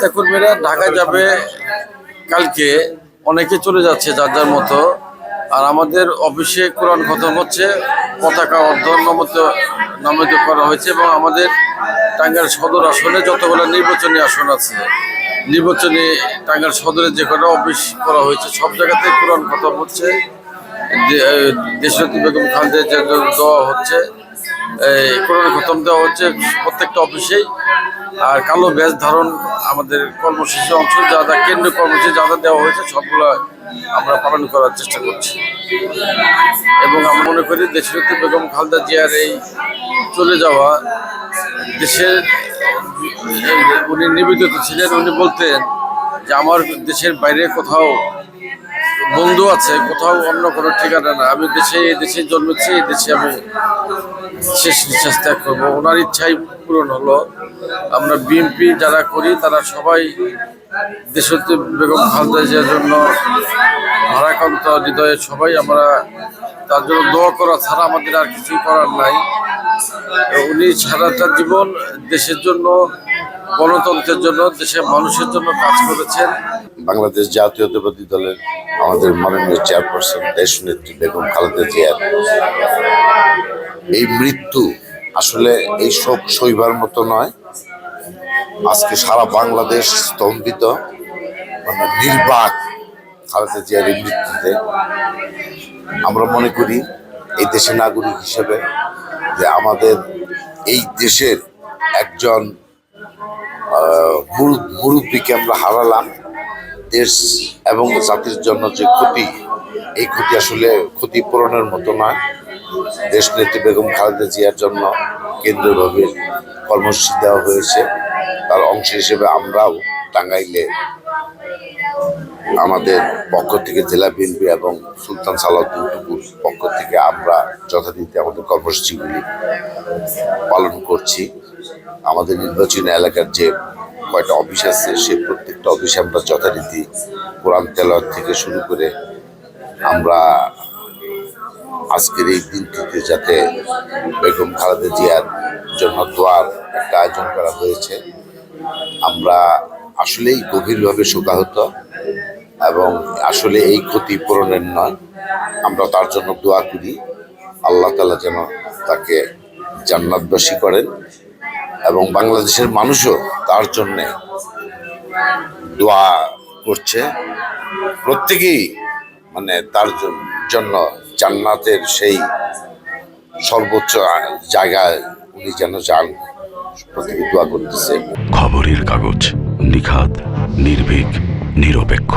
কর্মীরা ঢাকা যাবে কালকে, অনেকে চলে যাচ্ছে যার যার মতো। আর আমাদের অফিসে কোরআন খতম হচ্ছে, পতাকা অর্ধন নমিত করা হয়েছে এবং আমাদের টাঙ্গাইল সদর আসনে যতগুলো নির্বাচনী আসন আছে, নির্বাচনী টাঙ্গাইল সদরে যে কটা অফিস করা হয়েছে, সব জায়গাতে কোরআন খতম হচ্ছে। দেশরতী বেগম খালেদা জিয়ার জন্য দেওয়া হচ্ছে এই কোরআন খতম দেওয়া হচ্ছে প্রত্যেকটা অফিসেই। আর কালো ব্যাজ ধারণ আমাদের কর্মসূচি অংশ, যা যা কেন্দ্রীয় কর্মসূচি যা যা দেওয়া হয়েছে সবগুলো আমরা পালন করার চেষ্টা করছি। এবং আমি মনে করি দেশরতী বেগম খালদা জিয়ার এই চলে যাওয়া দেশের উনি নিবেদিত ছিলেন, উনি বলতেন যে, আমার দেশের বাইরে কোথাও বন্ধু আছে, কোথাও অন্য কোনো ঠিকানা না আমি দেশে এই দেশে জন্মেছি, এই দেশে আমি শেষ নিঃশ্বাস ত্যাগ করব। ওনার ইচ্ছাই পূরণ হলো। আমরা বিএনপি যারা করি, তারা সবাই দেশত্ব বেগম খালেদা জিয়ার জন্য ভারাক্রান্ত হৃদয়ে সবাই আমরা তার জন্য দোয়া করা ছাড়া আমাদের আর কিছুই করার নাই। উনি সারাটা জীবন দেশের জন্য গণতন্ত্রের জন্য, দেশের মানুষের জন্য কাজ করেছেন। বাংলাদেশ জাতীয়তাবাদী দলের আমাদের মাননীয় চেয়ারপারসন দেশনেত্রী বেগম খালেদা জিয়ার এই মৃত্যু আসলে এই শোক সইবার মতো নয়। আজকে সারা বাংলাদেশ স্তম্ভিত মানে নির্বাক খালেদা জিয়ার এই মৃত্যুতে আমরা মনে করি এই দেশের নাগরিক হিসেবে যে আমাদের এই দেশের একজন মুরব্বীকে আমরা হারালাম। দেশ এবং জাতির জন্য যে ক্ষতি, এই ক্ষতি আসলে ক্ষতিপূরণের মতো নয়। দেশ নেত্রী বেগম খালেদা জিয়ার জন্য কেন্দ্রীয়ভাবে কর্মসূচি দেওয়া হয়েছে। তার অংশ হিসেবে আমরাও টাঙ্গাইলে আমাদের পক্ষ থেকে জেলা বিএনপি এবং সুলতান সালাউদ্দিন পক্ষ থেকে আমরা যথারীতি আমাদের কর্মসূচিগুলি পালন করছি। আমাদের নির্বাচনী এলাকার যে কয়টা অফিস আছে সেই প্রত্যেকটা অফিসে আমরা যথারীতি কোরআন তেলাওয়াত থেকে শুরু করে আমরা আজকের এই দিনটিতে যাতে বেগম খালেদা জিয়ার জন্য দোয়ার একটা আয়োজন করা হয়েছে। আমরা আসলেই গভীরভাবে শোকাহত এবং আসলে এই ক্ষতি পূরণের নয়। আমরা তার জন্য দোয়া করি। আল্লাহ তালা যেন তাকে জান্নাতবাসী করেন। এবং বাংলাদেশের মানুষও তার জন্যে দোয়া করছে। প্রত্যেকেই মানে তার জন্য জান্নাতের সেই সর্বোচ্চ জায়গায় উনি যেন যান, প্রত্যেকে দোয়া করতেছে। খবরের কাগজ নিখাত নির্ভীক, নিরপেক্ষ।